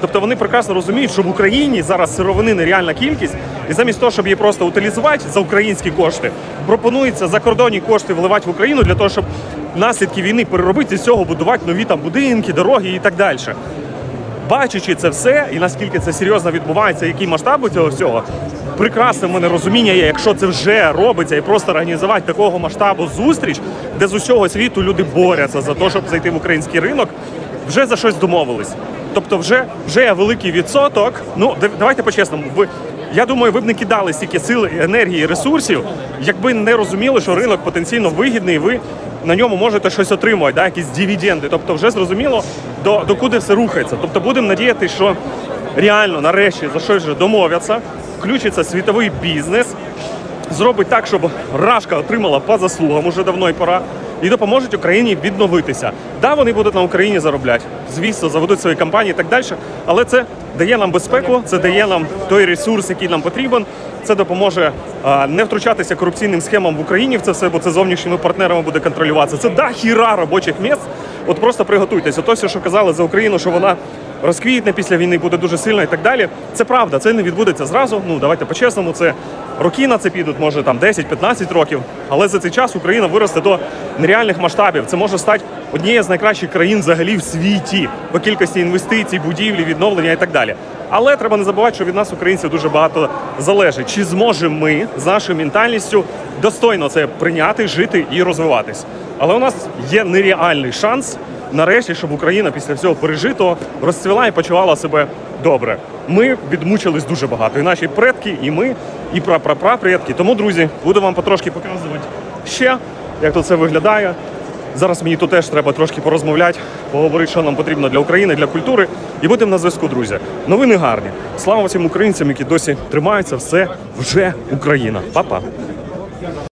Тобто вони прекрасно розуміють, що в Україні зараз сировини нереальна кількість, і замість того, щоб її просто утилізувати за українські кошти, пропонується закордонні кошти вливати в Україну для того, щоб наслідки війни переробити з цього будувати нові там будинки, дороги і так далі. Бачачи це все, і наскільки це серйозно відбувається, які масштаби цього всього, прекрасне в мене розуміння є, якщо це вже робиться, і просто організувати такого масштабу зустріч, де з усього світу люди борються за те, щоб зайти в український ринок, вже за щось домовились. Тобто, вже вже великий відсоток. Ну давайте по-чесному. Ви я думаю, ви б не кидали стільки сили, енергії, ресурсів, якби не розуміли, що ринок потенційно вигідний, і ви на ньому можете щось отримувати, да, якісь дивіденди. Тобто, вже зрозуміло, до, до куди все рухається. Тобто, будемо надіятися, що реально нарешті за щось вже домовляться, включиться світовий бізнес, зробить так, щоб Рашка отримала по заслугам уже давно і пора. І допоможуть Україні відновитися. Да, вони будуть на Україні заробляти. Звісно, заведуть свої компанії і так далі. Але це дає нам безпеку, це дає нам той ресурс, який нам потрібен. Це допоможе а, не втручатися корупційним схемам в Україні в це все, бо це зовнішніми партнерами буде контролюватися. Це да хіра робочих місць. От просто приготуйтесь. Ото все, що казали за Україну, що вона розквітне після війни, буде дуже сильно і так далі. Це правда, це не відбудеться зразу. Ну давайте по-чесному, це роки на це підуть, може там 10-15 років. Але за цей час Україна виросте до нереальних масштабів. Це може стати однією з найкращих країн взагалі в світі по кількості інвестицій, будівлі, відновлення і так далі. Але треба не забувати, що від нас, українців, дуже багато залежить. Чи зможемо ми з нашою ментальністю достойно це прийняти, жити і розвиватись? Але у нас є нереальний шанс нарешті, щоб Україна після всього пережитого розцвіла і почувала себе добре. Ми відмучились дуже багато. І наші предки, і ми, і прапрапрапредки. Тому, друзі, буду вам потрошки показувати ще, як тут це виглядає. Зараз мені тут теж треба трошки порозмовляти, поговорити, що нам потрібно для України, для культури. І будемо на зв'язку, друзі. Новини гарні. Слава всім українцям, які досі тримаються. Все вже Україна. Па-па.